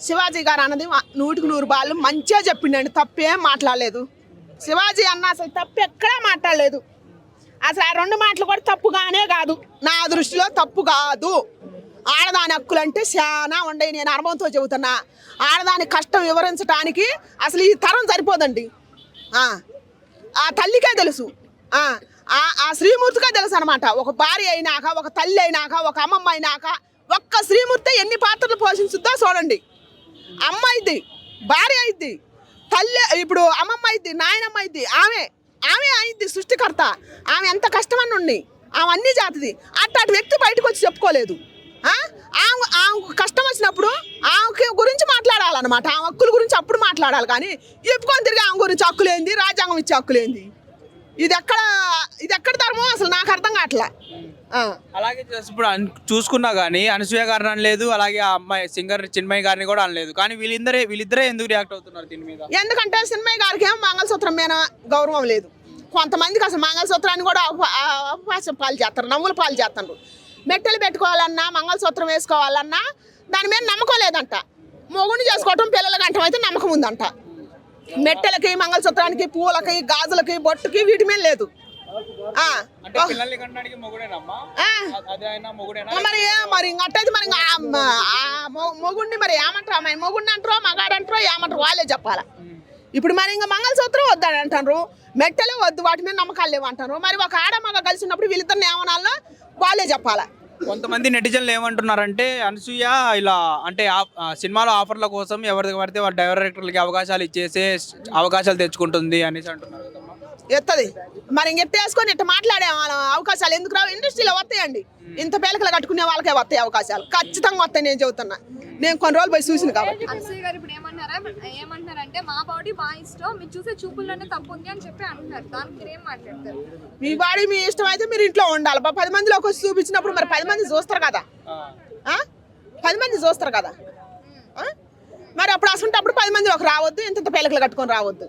శివాజీ గారు అన్నది నూటికి నూరు బాళ్ళు మంచిగా చెప్పిండండి తప్పేం మాట్లాడలేదు. శివాజీ అన్న అసలు తప్పు ఎక్కడా మాట్లాడలేదు. అసలు ఆ రెండు మాటలు కూడా తప్పుగానే కాదు. నా దృష్టిలో తప్పు కాదు. ఆడదాని హక్కులు అంటే చాలా ఉండయి నేను అనుభవంతో చెబుతున్నా. ఆడదాని కష్టం వివరించడానికి అసలు ఈ తరం సరిపోదండి. ఆ, తల్లికే తెలుసు. ఆ, శ్రీమూర్తిగా ఆ శ్రీమూర్తికే తెలుసు అనమాట ఒక భార్య అయినాక ఒక తల్లి అయినాక ఒక అమ్మమ్మ అయినాక ఒక్క శ్రీమూర్తి ఎన్ని పాత్రలు పోషించుద్దో చూడండి. అమ్మ అయింది భార్య అయింది తల్లి ఇప్పుడు అమ్మమ్మ అయింది నాయనమ్మ అయింది ఆమె ఆమె అయింది సృష్టికర్త. ఆమె ఎంత కష్టమని ఉండి ఆమె అన్ని జాతిది. అట్లాంటి వ్యక్తి బయటకు వచ్చి చెప్పుకోలేదు. ఆమె ఆమెకు కష్టం వచ్చినప్పుడు ఆమెకి గురించి మాట్లాడాలన్నమాట. ఆమె హక్కుల గురించి అప్పుడు మాట్లాడాలి కానీ చెప్పుకొని తిరిగి ఆమె గురించి హక్కులేంది రాజ్యాంగం ఇచ్చే హక్కులేంది. ఇది ఎక్కడ ఇది ఎక్కడ ధర్మం? అసలు నాకు అర్థం కావట్లా. అలాగే ఇప్పుడు చూసుకున్నా కానీ అనసూయ గారిని అనలేదు అలాగే ఆ అమ్మాయి సింగర్ చిన్మయ్య గారిని కూడా అనలేదు. కానీ వీళ్ళిద్దరే వీళ్ళిద్దరే ఎందుకు రియాక్ట్ అవుతున్నారు దీని మీద? ఎందుకంటే సినిమయ్య గారికి ఏం మంగళసూత్రం మీద గౌరవం లేదు. కొంతమందికి అసలు మంగళసూత్రాన్ని కూడా అవకాశం పాలు చేస్తారు నవ్వుల పాలు చేస్తారు. మెట్టెలు పెట్టుకోవాలన్నా మంగళసూత్రం వేసుకోవాలన్నా దాని మీద నమ్మకం లేదంట. మొగుడిని చేసుకోవటం పిల్లల గంటం అయితే నమ్మకం ఉందంట. మెట్టెలకి మంగళసూత్రానికి పూలకి గాజులకి బొట్టుకి వీటి మీద లేదు మరి మరి ఇంకట్టయితే మరి మొగుడిని మరి ఏమంటారు అమ్మాయి? మొగుడిని అంటారో మగాడంటారో ఏమంటారు? వాళ్ళే చెప్పాలా? ఇప్పుడు మరి ఇంకా మంగళసూత్రం వద్దని అంటారు. మెట్టెలు వద్దు వాటి మీద నమ్మకాలు లేవు అంటారు. మరి ఒక ఆడ మగ కలిసి ఉన్నప్పుడు వీళ్ళిద్దరిని ఏమనాలో? వాళ్ళే చెప్పాలా? కొంతమంది నెటిజన్లు ఏమంటున్నారంటే అనసూయ ఇలా అంటే సినిమాలో ఆఫర్ల కోసం ఎవరికి పడితే వాళ్ళ డైరెక్టర్లకి అవకాశాలు ఇచ్చేసే అవకాశాలు తెచ్చుకుంటుంది అనేసి అంటున్నారు. ఎత్తది. మరి ఇంక ఎత్తేసుకొని ఇట్లా మాట్లాడే అవకాశాలు ఎందుకు రావు? ఇండస్ట్రీలో వస్తాయండి. ఇంత పేలకలు కట్టుకునే వాళ్ళకే వస్తాయి అవకాశాలు. ఖచ్చితంగా వస్తాయి నేను చెబుతున్నా. నేను కొన్ని రోజులు పోయి చూసిన కాబట్టి. గారు ఇప్పుడు ఏమన్నారా? ఏమంటున్నారంటే మా బాడీ మా ఇష్టం. మీరు చూసే చూపుల్లోనే తప్పు ఉంది అని చెప్పి అంటున్నారు. దానికి మీరు ఏం మాట్లాడతారు? మీ బాడీ మీ ఇష్టం అయితే మీరు ఇంట్లో ఉండాలి. బా పది మందిలోకి వచ్చి చూపించినప్పుడు మరి పది మంది చూస్తారు కదా? ఆ? పది మంది చూస్తారు కదా? ఆ? మరి అప్పుడు అసలు పది మంది ఒక రావద్దు ఇంత ఇంత పేలకలు కట్టుకొని రావద్దు.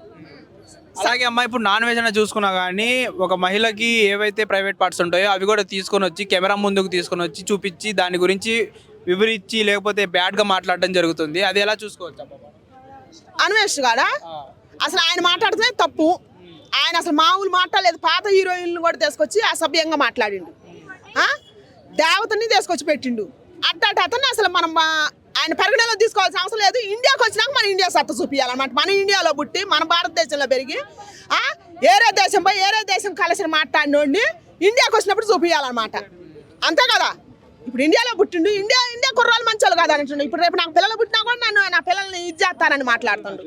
అలాగే అమ్మా ఇప్పుడు నాన్ వెజ్ అయినా చూసుకున్నా కానీ ఒక మహిళకి ఏవైతే ప్రైవేట్ పార్ట్స్ ఉంటాయో అవి కూడా తీసుకొని వచ్చి కెమెరా ముందుకు తీసుకొని వచ్చి చూపించి దాని గురించి వివరించి లేకపోతే బ్యాడ్గా మాట్లాడడం జరుగుతుంది. అది ఎలా చూసుకోవచ్చు? అన్వేష్ ఆ. అసలు ఆయన మాట్లాడితే తప్పు. ఆయన అసలు మామూలు మాట్లాడలేదు పాత హీరోయిన్లు కూడా తీసుకొచ్చి అసభ్యంగా మాట్లాడిండు? దేవతని తీసుకొచ్చి పెట్టిండు. అట్టాటి అతన్ని అసలు మనం ఆయన పరిగణలో తీసుకోవాల్సిన అవసరం లేదు. ఇండియాకి వచ్చినాక మన ఇండియా సత్తా చూపించాలన్నమాట మన ఇండియాలో పుట్టి మన భారతదేశంలో పెరిగి ఏరే దేశం పోయి ఏరే దేశం కలిసిన మాట్లాడినోడిని ఇండియాకి వచ్చినప్పుడు చూపించాలన్నమాట అంతే కదా? ఇప్పుడు ఇండియాలో పుట్టిండు. ఇండియా ఇండియా కుర్రాలు మంచోళ్ళు కదా అంటుండు. ఇప్పుడు రేపు నాకు పిల్లలు పుట్టినా కూడా నన్ను నా పిల్లల్ని ఇది చేస్తానని మాట్లాడుతుండు.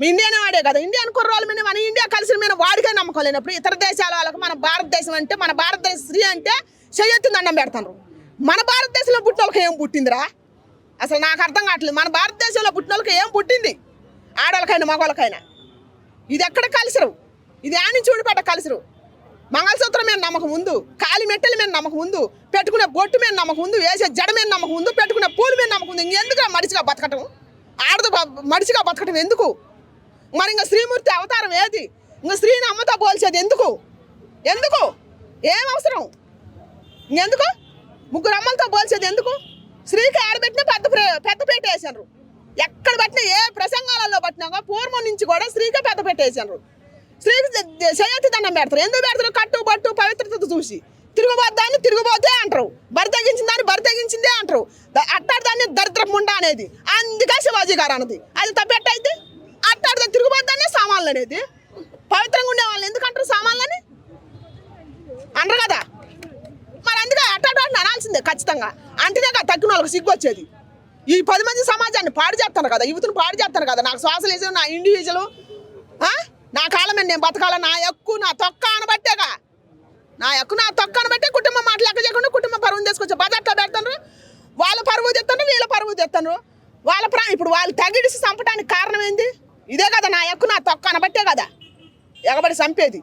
మీ ఇండియానే వాడే కదా. ఇండియన్ కుర్రాలు మీద మన ఇండియా కలిసి మీద వాడికే నమ్మకలేనప్పుడు ఇతర దేశాల వాళ్ళకి మన భారతదేశం అంటే మన భారతదేశ స్త్రీ అంటే చెయ్యొత్తి దండం పెడతారు మన భారతదేశంలో పుట్టిన వాళ్ళకి ఏం పుట్టిందిరా? అసలు నాకు అర్థం కావట్లేదు. మన భారతదేశంలో పుట్టిన వాళ్ళకి ఏం పుట్టింది? ఆడవాళ్ళకైనా మగవాళ్ళకైనా. ఇది ఎక్కడ కలిసిరు? ఇది ఆని చూడిపెట్ట కలిసిరు. మంగళసూత్రం మీద నమ్మకం ఉంది కాలి మెట్టెల మీద నమ్మకం ఉంది పెట్టుకునే బొట్టు మీద నమ్మకం ఉంది వేసే జడ మీద నమ్మకం ఉంది పెట్టుకునే పూల మీద నమ్మకం ఉంది. ఇంకెందుకు మడిచిగా బతకటం? ఆడదు మడిచిగా బతకటం ఎందుకు? మరి ఇంకా శ్రీమూర్తి అవతారం ఏది? ఇంకా స్త్రీని అమ్మతో పోల్చేది ఎందుకు? ఎందుకు? ఏం అవసరం? ఇంకెందుకు? ముగ్గురు అమ్మలతో పోల్చేది ఎందుకు? స్త్రీకి ఆడబెట్టినా పెద్ద పెద్ద పేట వేసారు ఎక్కడ పట్టినా ఏ ప్రసంగాలలో పట్టినా పూర్వం నుంచి కూడా స్త్రీకే పెద్ద పెట్టేసారు స్త్రీకి చేయతి దండం పెడతారు. ఎందుకు పెడతారు? కట్టు బట్టు పవిత్రత చూసి. తిరుగుబోద్దాన్ని తిరుగుబోతే అంటారు. బరి తెగించిన దాన్ని బరి తగ్గించిందే అంటారు. అట్టాడదాన్ని దరిద్రముండ దాన్ని అనేది. అందుకే శివాజీ గారు అన్నది. అది తప్పెట్టయితే అట్టాడి తిరుగుబోద్దాన్ని సామాన్లు అనేది. పవిత్రంగా ఉండే వాళ్ళు ఎందుకు అంటారు సామాన్లని? అనరు కదా? మరి అందుకే అట్టాడు వాటిని అనాల్సిందే ఖచ్చితంగా. అంటేనే కదా తగ్గిన వాళ్ళకి సిగ్గు వచ్చేది ఈ పది మంది సమాజాన్ని పాడు చేస్తాను కదా యువతను పాడు చేస్తాను కదా. నాకు శ్వాస లేదు నా ఇండివిజువల్ నా కాలం నేను బతకాల? నా ఎక్కు నా తొక్క అనబట్టేగా నా ఎక్కు నా తొక్క అనబట్టే కుటుంబం మాట లెక్క చేయకుండా కుటుంబం పరువు తీసుకొచ్చి బజార్లో పెడతాను వాళ్ళ పరువు తెస్తాను వీళ్ళ పరువు తెస్తాను వాళ్ళ ప్రా ఇప్పుడు వాళ్ళు తగిడిసి చంపడానికి కారణం ఏంది? ఇదే కదా నా ఎక్కు నా తొక్క అనబట్టే కదా. ఎగబడి చంపేది.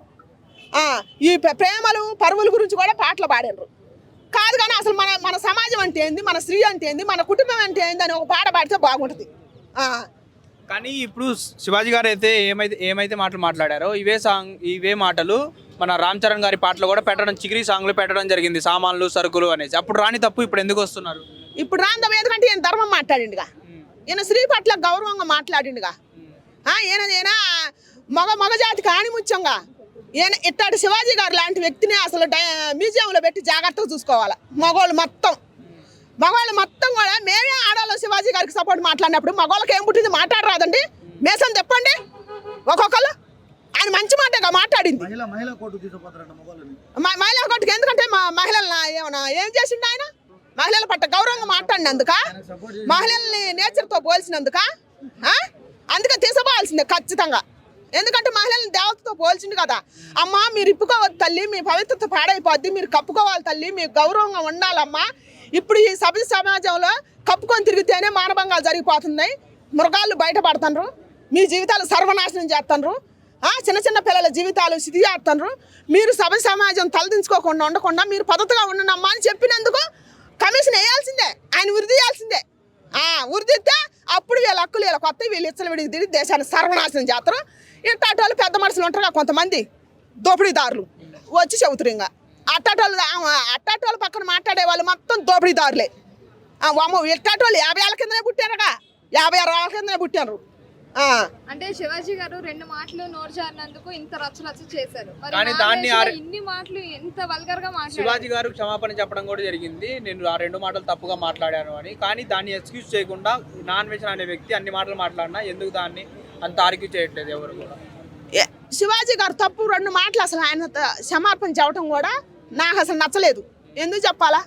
ఈ ప్రేమలు పరువుల గురించి కూడా పాటలు పాడారు కాదు కానీ అసలు మన మన సమాజం అంటే ఏంది? మన స్త్రీ అంటే ఏంది? మన కుటుంబం అంటే ఏంది? అని ఒక పాట పాడితే బాగుంటుంది. కానీ ఇప్పుడు శివాజీ గారు అయితే ఏమైతే ఏమైతే మాటలు మాట్లాడారో ఇవే సాంగ్ ఇవే మాటలు మన రామ్ చరణ్ గారి పాటలు కూడా పెట్టడం చిగిరి సాంగ్లు పెట్టడం జరిగింది. సామాన్లు సరుకులు అనేసి. అప్పుడు రాని తప్పు ఇప్పుడు ఎందుకు వస్తున్నారు? ఇప్పుడు రాంద ఎందుకంటే ఈయన ధర్మం మాట్లాడిండుగా. ఈయన స్త్రీ పట్ల గౌరవంగా మాట్లాడిండుగా. ఈయన ఈయన మగ మగజాతికి ఆణిముత్యంగా ఈయన ఇట్టాడు శివాజీ గారు లాంటి వ్యక్తిని అసలు మ్యూజియంలో పెట్టి జాగ్రత్తగా చూసుకోవాలి. మగవాళ్ళు మొత్తం. మగవాళ్ళు మొత్తం కూడా మేమే ఆడాలో శివాజీ గారికి సపోర్ట్ మాట్లాడినప్పుడు మగవాళ్ళకి ఏం పుట్టింది మాట్లాడరాదండి. మేసం చెప్పండి. ఒక్కొక్కరు ఆయన మంచి మాటగా మాట్లాడింది. మహిళ కోర్టుకి ఎందుకంటే మా మహిళలను ఏమన్నా ఏం చేసిండు ఆయన? మహిళల పట్ల గౌరవంగా మాట్లాడినందుక? మహిళల్ని నేచర్తో పోల్చినందుక? అందుకే తీసుకోవాల్సిందే ఖచ్చితంగా. ఎందుకంటే మహిళల్ని దేవతతో పోల్చిండు కదా. అమ్మా మీరు ఇప్పుకోవద్దు తల్లి మీ పవిత్రత పాడైపోద్ది మీరు కప్పుకోవాలి తల్లి మీకు గౌరవంగా ఉండాలమ్మా. ఇప్పుడు ఈ సభ్య సమాజంలో కప్పుకొని తిరిగితేనే మానభంగాలు జరిగిపోతున్నాయి. మృగాళ్ళు బయటపడుతున్నారు మీ జీవితాలు సర్వనాశనం చేస్తున్నారు ఆ, చిన్న చిన్న పిల్లల జీవితాలు సిద్ధి చేస్తున్నారు మీరు సభ సమాజం తలదించుకోకుండా ఉండకుండా మీరు పద్ధతిగా ఉండనమ్మా అని చెప్పినందుకు కమిషన్ వేయాల్సిందే. ఆయన ఉరి చేయాల్సిందే ఆ, అప్పుడు వీళ్ళ హక్కులు వీళ్ళ కొత్త వీళ్ళు ఇచ్చలు విడిగి తిరిగి దేశాన్ని సర్వనాశనం చేస్తారు. ఇట్టాటోళ్ళు పెద్ద మనుషులు ఉంటారు కొంతమంది దోపిడీదారులు. వచ్చి చెబుతారు ఇంకా. అట్టాటోళ్ళు అట్టాటోళ్ళ పక్కన మాట్లాడే వాళ్ళు మొత్తం దోపిడీదారులే. ఆ, వామ్మో ఇట్టాటోళ్ళు యాభై ఏళ్ళ కిందనే పుట్టారగా యాభై ఆరు ఏళ్ళ కిందనే పుట్టారు. ఆ. అంటే శివాజీ గారు రెండు మాటలు నోరు జారినందుకు ఇంత రచ్చ రచ్చ చేశారు. మరి కానీ నాన్ దాన్ని ఇన్ని మాటలు ఎంత వల్గర్గా శివాజీ గారు క్షమాపణ చెప్పడం కూడా జరిగింది. నేను ఆ రెండు మాటలు తప్పుగా మాట్లాడాను అని. కానీ దాన్ని ఎక్స్క్యూజ్ చేయకుండా నాన్ వెజ్ అనే వ్యక్తి అన్ని మాటలు మాట్లాడినా ఎందుకు దాన్ని అంత ఆర్గ్యూ చేయట్లేదు ఎవరు కూడా? ఏ- శివాజీ గారు తప్పు రెండు మాటలు అసలు ఆయన క్షమాపణ చెప్పడం కూడా నాకు అసలు నచ్చలేదు. ఎందుకు చెప్పాలా?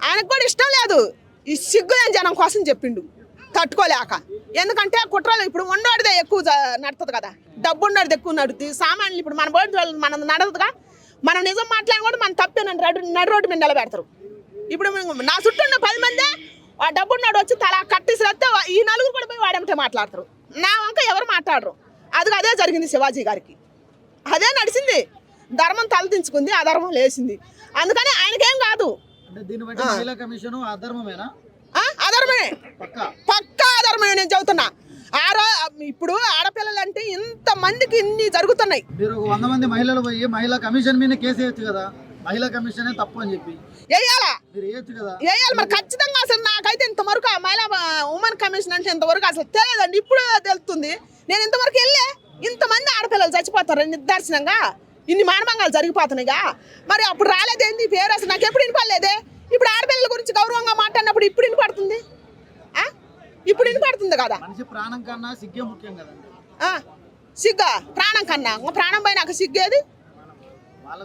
ఆయనకు కూడా ఇష్టం లేదు. ఈ సిగ్గులేని జనం కోసం చెప్పిండు. తట్టుకోలేక. ఎందుకంటే కుట్రలు ఇప్పుడు ఉండోడిదే ఎక్కువ నడుతుంది కదా. డబ్బు ఉండోడిది ఎక్కువ నడుతుంది సామాన్యులు ఇప్పుడు మన బోర్డు వాళ్ళు మనం నడదుగా మనం నిజం మాట్లాడి కూడా మన తప్పేనని నడు నడు రోడ్డు మీద నిలబెడతారు. ఇప్పుడు నా చుట్టూ ఉన్న పది మంది ఆ డబ్బు ఉన్నాడు వచ్చి తల కట్టేసిరేస్తే ఈ నలుగురు కూడా పోయి వాడేమిటే మాట్లాడతారు. నా వంక ఎవరు మాట్లాడరు. అది అదే జరిగింది శివాజీ గారికి. అదే నడిచింది ధర్మం తలదించుకుంది అధర్మం లేచింది. అందుకని ఆయనకేం కాదు? అధర్మమే పక్కా? పక్కా అధర్మమే నేను చెబుతున్నా. ఆరో ఇప్పుడు ఆడపిల్లలు అంటే ఇంతమందికి ఇన్ని జరుగుతున్నాయి. మీరు వంద మంది మహిళలు పోయి మహిళా కమిషన్ మీద కేసు వేయచ్చు కదా? మహిళా కమిషనే తప్పు అని చెప్పి. వేయాలా? వేయాలి మరి ఖచ్చితంగా అసలు నాకైతే ఇంతవరకు ఆ మహిళా ఉమెన్ కమిషన్ అంటే ఇంతవరకు అసలు తెలియదండి. ఇప్పుడు తెలుస్తుంది. నేను ఇంతవరకు వెళ్ళే ఇంతమంది ఆడపిల్లలు చచ్చిపోతారు నిర్దర్శనంగా ఇన్ని మానభంగాలు జరిగిపోతున్నాయిగా. మరి అప్పుడు రాలేదేంది పేరు అసలు? నాకు ఎప్పుడు వినపడలేదే? ఇప్పుడు ఆడపిల్లల గురించి గౌరవంగా మాట్లాడినప్పుడు ఇప్పుడు వినపడుతుంది? ఇప్పుడు వినపడుతుంది కదా? ప్రాణం కన్నా సిగ్గే ముఖ్యం సిగ్గా? ప్రాణం కన్నా? ప్రాణం సిగ్గేది?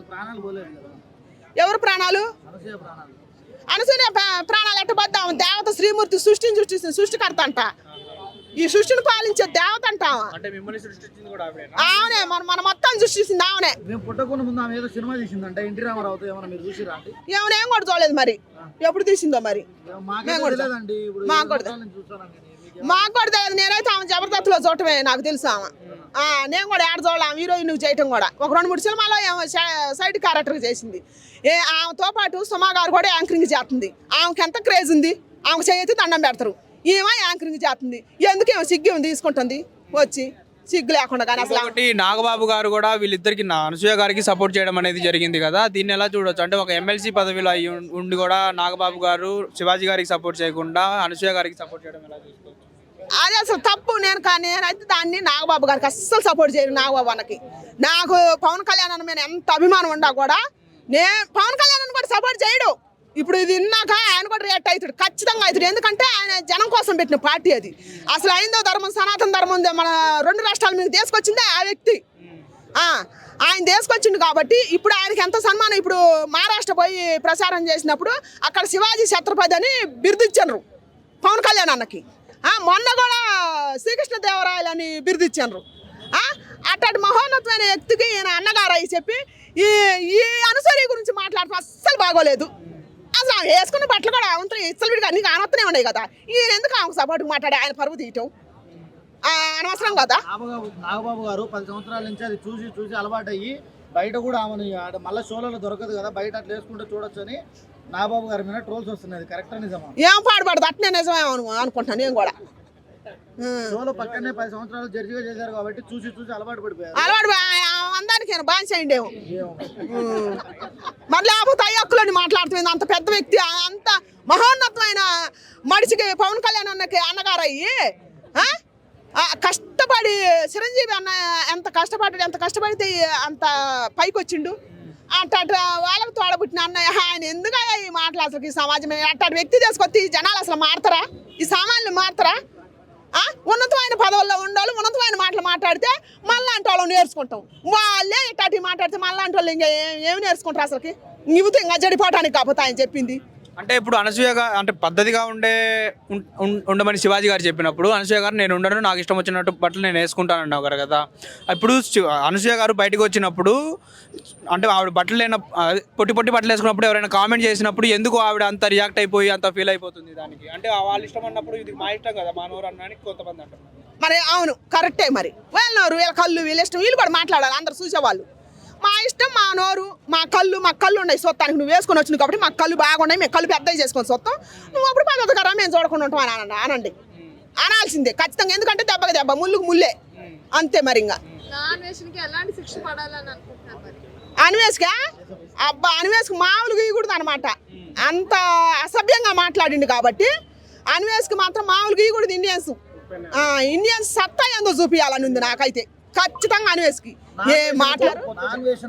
ప్రాణాలు పోలేదు కదా. ఎవరు ప్రాణాలు? అనసూయ ప్రాణాలు. అనసూయ ప్రా- ప్రాణాలు ఎట్టబద్దాం దేవత శ్రీమూర్తి సృష్టిని సృష్టించిన సృష్టికర్త అంట. ఈ సృష్టిని పాలించే దేవత అంట ఆమె. అంటే మిమ్మల్ని సృష్టించింది కూడా ఆవిడేనా? ఆమెనే మన మన మొత్తం సృష్టించింది ఆమెనే సినిమా తీసిందంట ఎన్టీ రామారావుతో ఏమైనా మీరు చూసిరా అండి? ఏమనేం కూడా చూడలేదు మరి. ఎప్పుడు తీసిందో మరి? మాకే కూడా మాకు తెలియదు. నేనైతే ఆమె జబర్దత్తులో చూడటమే నాకు తెలుసు ఆమె. ఆ, నేను కూడా ఏడ చూడాలి ఆమె హీరోయిన్ చేయటం కూడా. ఒక రెండు మూడు సినిమాలో సైడ్ క్యారెక్టర్ చేసింది. ఏ ఆమెతో పాటు సుమా గారు కూడా యాంకరింగ్ చేస్తుంది. ఆమెకి ఎంత క్రేజ్ ఉంది? ఆమెకు చేయైతే దండం పెడతారు. ఈమె యాంకరింగ్ చేస్తుంది. ఎందుకు ఏమో సిగ్గు ఏమో తీసుకుంటుంది. వచ్చి సిగ్గు లేకుండా కానీ అసలు ఇంకొకటి నాగబాబు గారు కూడా వీళ్ళిద్దరికి నా అనసూయ గారికి సపోర్ట్ చేయడం అనేది జరిగింది కదా. దీన్ని ఎలా చూడొచ్చు? అంటే ఒక ఎమ్మెల్సీ పదవిలో అయ్యి ఉం- ఉండి కూడా నాగబాబు గారు శివాజీ గారికి సపోర్ట్ చేయకుండా అనసూయ గారికి సపోర్ట్ చేయడం ఎలా చూసుకోవచ్చు? అది అసలు తప్పు నేను కానీ నేనైతే దాన్ని నాగబాబు గారికి అస్సలు సపోర్ట్ చేయను నాగబాబు అన్నకి. నాకు పవన్ కళ్యాణ్ అన్న మీద ఎంత అభిమానం ఉండా కూడా నే పవన్ కళ్యాణ్ అన్న కూడా సపోర్ట్ చేయడు. ఇప్పుడు ఇది విన్నాక ఆయన కూడా రియాక్ట్ అవుతాడు. ఖచ్చితంగా అవుతాడు. ఎందుకంటే ఆయన జనం కోసం పెట్టిన పార్టీ అది. అసలు అయిందో ధర్మం సనాతన ధర్మం ఉంది, మన రెండు రాష్ట్రాల మీద తీసుకొచ్చిందే ఆ వ్యక్తి. ఆయన తీసుకొచ్చిండు కాబట్టి ఇప్పుడు ఆయనకి ఎంత సన్మానం ఇప్పుడు మహారాష్ట్ర పోయి ప్రచారం చేసినప్పుడు అక్కడ శివాజీ ఛత్రపతి అని బిరుదిచ్చారు పవన్ కళ్యాణ్ అన్నకి. మొన్న కూడా శ్రీకృష్ణదేవరాయలు అని బిరుదిచ్చారు. అట్లాంటి మహోన్నతమైన వ్యక్తికి ఈయన అన్నగారు అయి చెప్పి ఈ ఈ అనుసరి గురించి మాట్లాడటం అస్సలు బాగోలేదు. ఆమె వేసుకున్న బట్టలు కూడా అంతా ఇచ్చలు విడిగా అన్ని కానొత్తనే ఉన్నాయి కదా. ఈయన ఎందుకు ఆమెకు సపోర్ట్కి మాట్లాడి ఆయన పరువు తీయటం? ఆ, అనవసరం కదా. నాగబాబు గారు పది సంవత్సరాల నుంచి అది చూసి చూసి అలవాటు అయ్యి బయట కూడా ఆమెను మళ్ళీ షోలలో దొరకదు కదా బయట అట్లా వేసుకుంటే చూడొచ్చు అని నాగబాబు గారి మీద ట్రోల్స్ వస్తున్నాయి. కరెక్టా నిజమా? ఏం పాడుపడదు అట్నే నిజమే అను అనుకుంటున్నాను నేను కూడా. షోలో పక్కనే పది సంవత్సరాలు జడ్జిగా చేశారు కాబట్టి చూసి చూసి అలవాటు పడిపోయారు. అలవాటు దానికి నేను బాగా చేయండేమో మళ్ళీ మరి లేకపోతే అయ్యక్కులని మాట్లాడుతుంది. అంత పెద్ద వ్యక్తి అంత మహోన్నతమైన మడిచికి పవన్ కళ్యాణ్ అన్నకి అన్నగారు అయ్యి కష్టపడి చిరంజీవి అన్న ఎంత కష్టపడ్డాడు ఎంత కష్టపడితే అంత పైకి వచ్చిండు అట్ట అట్ట వాళ్ళకి తోడబుట్టిన అన్నయ్య ఆయన ఎందుకు ఈ మాటలు అసలు ఈ సమాజం? అట్టాడు వ్యక్తి తీసుకొచ్చి ఈ జనాలు అసలు మారతారా? ఈ సామాన్లు మారతారా? ఉన్నతమైన పదవుల్లో ఉండాలి ఉన్నతమైన మాటలు మాట్లాడితే మళ్ళాంటి వాళ్ళు నేర్చుకుంటాం. వాళ్ళే ఇట్లాంటివి మాట్లాడితే మళ్ళాంటి వాళ్ళు ఇంకా ఏమి నేర్చుకుంటారు అసలుకి? ఇవితే ఇంకా జడిపోవటానికి కాకపోతే ఆయన చెప్పింది. అంటే ఇప్పుడు అనసూయ గారు అంటే పద్ధతిగా ఉండే ఉం- ఉం- ఉండమని శివాజీ గారు చెప్పినప్పుడు అనసూయ గారు నేను ఉండను నాకు ఇష్టం వచ్చినట్టు బట్టలు నేను వేసుకుంటాను అన్నావు గారు కదా. ఇప్పుడు అనసూయ గారు బయటకు వచ్చినప్పుడు అంటే ఆవిడ బట్టలు లేన అదే పొట్టి పొట్టి బట్టలు వేసుకున్నప్పుడు ఎవరైనా కామెంట్ చేసినప్పుడు ఎందుకు ఆవిడ అంత రియాక్ట్ అయిపోయి అంత ఫీల్ అయిపోతుంది దానికి? అంటే వాళ్ళ ఇష్టం అన్నప్పుడు ఇది మా ఇష్టం కదా మా నోరు అన్నానికి కొంతమంది అంటారు మరి అవును కరెక్టే మరి. వీళ్ళనోరు వీళ్ళ కళ్ళు వీళ్ళ ఇష్టం వీళ్ళు కూడా మాట్లాడాలి అందరు చూసేవాళ్ళు. మా ఇష్టం మా నోరు మా కళ్ళు మా కళ్ళు ఉన్నాయి సొత్తానికి. నువ్వు వేసుకొని వచ్చింది కాబట్టి మా కళ్ళు బాగున్నాయి మేము కళ్ళు పెద్దవి చేసుకొని సొత్తాం. నువ్వు అప్పుడు పద్ధతి కదా మేము చూడకుండా ఉంటాం అని అనండి అనండి. అనాల్సిందే ఖచ్చితంగా. ఎందుకంటే దెబ్బకి దెబ్బ ముళ్ళుకు ముల్లే అంతే మరి ఇంకా అన్వేష్క? అబ్బా అన్వేష్కి మామూలుగా ఇవ్వకూడదు అనమాట అంత అసభ్యంగా మాట్లాడిండు కాబట్టి అన్వేష్కి మాత్రం మామూలుగా ఇవ్వకూడదు ఇండియన్స్ ఇండియన్స్ సత్తా ఏందో చూపించాలని ఉంది నాకైతే. ఖచ్చితంగా అన్వేష్కి ఏ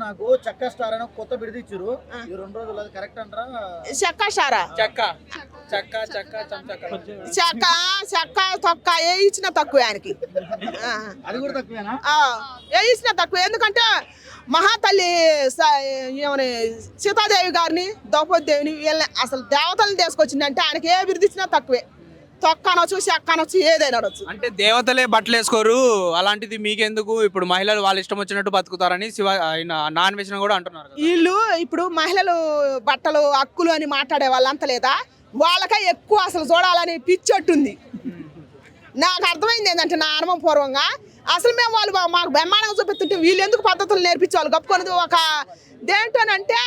నాకు చెక్క స్టార్ అని కొత్త బిడిదిచ్చారు ఈ రెండు రోజులు అది కరెక్ట్ అంటారా? చెక్కాషారా చెక్క. చెక్క చెక్క చెక్క చెక్క తొక్క ఏ ఇచ్చినా తక్కువ ఆయనకి. అది కూడా తక్కువేనా? ఏ ఇచ్చినా తక్కువ. ఎందుకంటే మహాతల్లి ఏమని సీతాదేవి గారిని ద్రౌపది దేవిని వీళ్ళని అసలు దేవతలను తీసుకొచ్చిందంటే ఆయనకి ఏ బిరుదు ఇచ్చినా తక్కువే. తొక్క అనొచ్చు చెక్క అనొచ్చు ఏదైనా అనొచ్చు. అంటే దేవతలే బట్టలు వేసుకోరు. అలాంటిది మీకెందుకు? ఇప్పుడు మహిళలు వాళ్ళ ఇష్టం వచ్చినట్టు బతుకుతారని శివ ఆయన నాన్ వేసిన కూడా అంటున్నారు కదా. వీళ్ళు ఇప్పుడు మహిళలు బట్టలు హక్కులు అని మాట్లాడే వాళ్ళంత లేదా? వాళ్ళకే ఎక్కువ అసలు చూడాలని పిచ్చొట్టుంది. నాకు అర్థమైంది ఏంటంటే నా అనుభవం పూర్వంగా అసలు మేము వాళ్ళు మాకు బ్రహ్మాండంగా చూపిస్తుంటే వీళ్ళు ఎందుకు పద్ధతులు నేర్పించేవాళ్ళు? గప్పుకొని ఒక దేంటోనంటే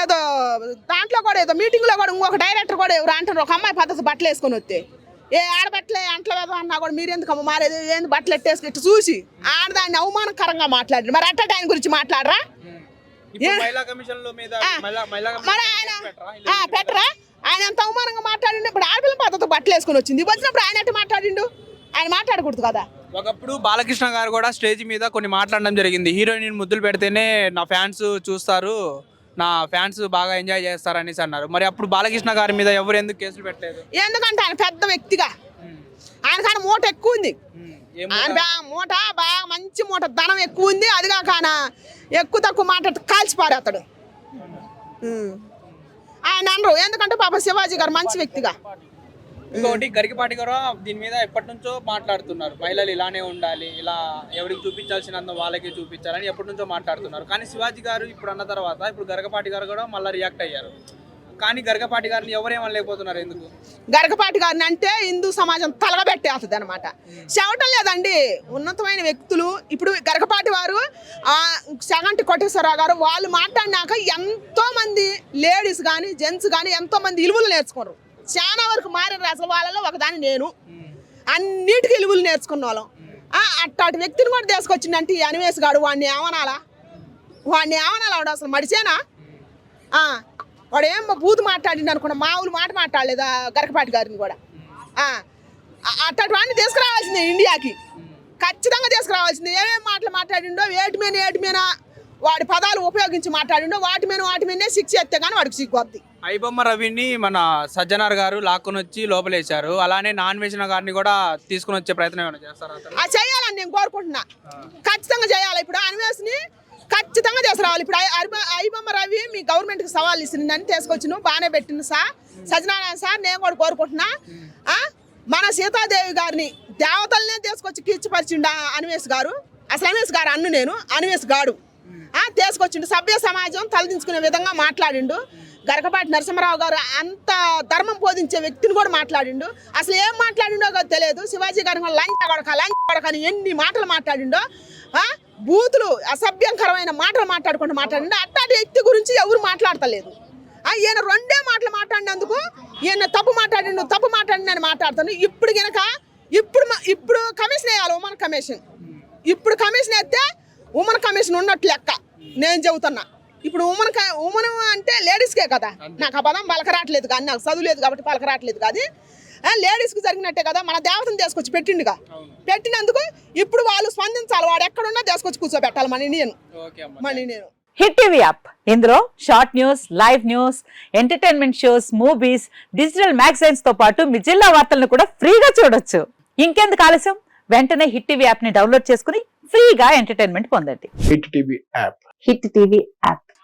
ఏదో దాంట్లో కూడా ఏదో మీటింగ్లో కూడా ఇంకొక డైరెక్టర్ కూడా ఎవరు అంటారు? ఒక అమ్మాయి పద్ధతి బట్టలు వేసుకొని వస్తే. ఏ ఆడబట్టలే అంట్లో వేదో అన్నా కూడా మీరు ఎందుకు అమ్మ మారేది ఏంది బట్టలు ఎట్టేసుకు ఇట్టు చూసి ఆడదాన్ని అవమానకరంగా మాట్లాడారు. మరి అట్ట ఆయన గురించి మాట్లాడరా? మరి ఆయన ఆ, పెట్టరా? ఆయన ఎంత అవమానంగా మాట్లాడిండు? ఇప్పుడు ఆడపిల్ల పద్ధతి బట్టలు వేసుకొని వచ్చింది. వచ్చినప్పుడు ఆయన ఎట్ట మాట్లాడిండు? ఆయన మాట్లాడకూడదు కదా. ఒకప్పుడు బాలకృష్ణ గారు కూడా స్టేజ్ మీద కొన్ని మాట్లాడడం జరిగింది. హీరోయిన్ ముద్దులు పెడితేనే నా ఫ్యాన్స్ చూస్తారు నా ఫ్యాన్స్ బాగా ఎంజాయ్ చేస్తారు అనేసి అన్నారు. మరి అప్పుడు బాలకృష్ణ గారి మీద ఎవరు ఎందుకు కేసులు పెట్టలేదు? ఎందుకంటే ఆయన పెద్ద వ్యక్తిగా. ఆయన కాడ మూట ఎక్కువ ఉంది. ఆయన బా- మూట బాగా మంచి మూట ధనం ఎక్కువ ఉంది. అది కాక ఆయన ఎక్కువ తక్కువ మాట్లాడితే కాల్చి పారేస్తాడు. ఉమ్. ఆయన అనరు. ఎందుకంటే పాప శివాజీ గారు మంచి వ్యక్తిగా. ఇంకొకటి గరికపాటి గారు దీని మీద ఎప్పటి నుంచో మాట్లాడుతున్నారు. మహిళలు ఇలానే ఉండాలి ఇలా ఎవరికి చూపించాల్సినంత వాళ్ళకి చూపించాలని ఎప్పటి నుంచో మాట్లాడుతున్నారు. కానీ శివాజీ గారు ఇప్పుడు అన్న తర్వాత ఇప్పుడు గరగపాటి గారు కూడా మళ్ళీ రియాక్ట్ అయ్యారు. కానీ గరగపాటి గారిని ఎవరేమనలేకపోతున్నారు ఎందుకు? గరగపాటి గారిని అంటే హిందూ సమాజం తలగబెట్టేస్తుంది అనమాట చెవటం లేదండి. ఉన్నతమైన వ్యక్తులు ఇప్పుడు గరగపాటి వారు ఆ, సగంటి కోటేశ్వరరావు గారు వాళ్ళు మాట్లాడినాక ఎంతో మంది లేడీస్ కానీ జెంట్స్ కానీ ఎంతో మంది ఇలువలు నేర్చుకున్నారు. చాలా వరకు మారిన అసలు వాళ్ళలో ఒకదాని నేను. అన్నిటికీ ఇలువలు నేర్చుకున్న వాళ్ళం. ఆ, అట్టాటి వ్యక్తిని కూడా తీసుకొచ్చిందంటే ఈ అనివేశ్ గాడు వాడిని ఏమనాలా? వాడిని ఏమనాలా? వాడు అసలు మడిచేనా వాడు ఏం బూతు మాట్లాడింది అనుకున్నా మామూలు మాట మాట్లాడలేదు గరకపాటి గారిని కూడా? ఆ, వాడిని తీసుకురావాల్సిందే ఇండియాకి. ఖచ్చితంగా తీసుకురావాల్సిందే. ఏమేమి మాటలు మాట్లాడిండో ఏటి మీద ఏటి మీద వాడి పదాలు ఉపయోగించి మాట్లాడిండో వాటి మీద వాటి మీదనే శిక్ష ఎత్తే కానీ వాడికి సిగ్గు వద్ది. ఐబొమ్మ రవిని మన సజ్జనార్ గారు లాక్కొని వచ్చి లోపలేశారు. అలానే నాన్ వేసిన గారిని కూడా తీసుకుని వచ్చే ప్రయత్నం ఏమైనా చేస్తారా చేయాలని నేను కోరుకుంటున్నా. ఖచ్చితంగా చేయాలి. ఇప్పుడు అనివేస్ని ఖచ్చితంగా తీసుకురావాలి. ఇప్పుడు ఐ- ఐబొమ్మ రవి మీ గవర్నమెంట్కి సవాల్ ఇస్తుందని తీసుకొచ్చిను బాగానే పెట్టింది సార్. సజ్జనారాయణ సార్ నేను కూడా కోరుకుంటున్నా. మన సీతాదేవి గారిని దేవతలనే తీసుకొచ్చి కీర్చిపరిచిండు ఆ అనివేశ్ గారు. అసలు అనివేశ్ గారు అన్ను నేను అనివేశ్ గాడు. తీసుకొచ్చిండు. సభ్య సమాజం తలదించుకునే విధంగా మాట్లాడిండు. గరకపాటి నరసింహరావు గారు అంత ధర్మం బోధించే వ్యక్తిని కూడా మాట్లాడిండు. అసలు ఏం మాట్లాడిండో తెలియదు. శివాజీ గారి లంచ కొడక లంచ కొడక అని ఎన్ని మాటలు మాట్లాడిండో బూతులు అసభ్యంకరమైన మాటలు మాట్లాడుకుంటూ మాట్లాడిండు. అట్టాటి వ్యక్తి గురించి ఎవరు మాట్లాడతలేదు. ఈయన రెండే మాటలు మాట్లాడినందుకు ఈయన తప్పు మాట్లాడిండు తప్పు మాట్లాడినని అని మాట్లాడుతాను ఇప్పుడు గినక ఇప్పుడు ఇప్పుడు కమిషన్ వేయాలి ఉమెన్ కమిషన్. ఇప్పుడు కమిషన్ వేస్తే ఉమెన్ కమిషన్ ఉన్నట్లు లెక్క. నేను చెబుతున్నా. ఇప్పుడు ఉమెన్ ఉమెన్ అంటే లేడీస్కే కదా. నాకు ఆ పదం పలకరాట్లేదు కానీ నాకు చదువు లేదు కాబట్టి పలకరాట్లేదు కాదు లేడీస్కి జరిగినట్టే కదా మన దేవతను తీసుకొచ్చి పెట్టిండుగా. పెట్టినందుకు ఇప్పుడు వాళ్ళు స్పందించాలి వాడు ఎక్కడున్నా తీసుకొచ్చి కూర్చోబెట్టాలి మన ఇండియన్ ఓకే అమ్మ మన ఇండియన్ హిట్ టీవీ యాప్. ఇందులో short news live news entertainment shows movies digital మ్యాగజైన్స్తో పాటు మీ జిల్లా వార్తలను కూడా ఫ్రీగా చూడొచ్చు. ఇంకెందుకు ఆలస్యం? వెంటనే హిట్ టీవీ యాప్ని డౌన్లోడ్ చేసుకుని ఫ్రీగా ఎంటర్టైన్మెంట్ పొందండి. Hit TV app. Hit TV app.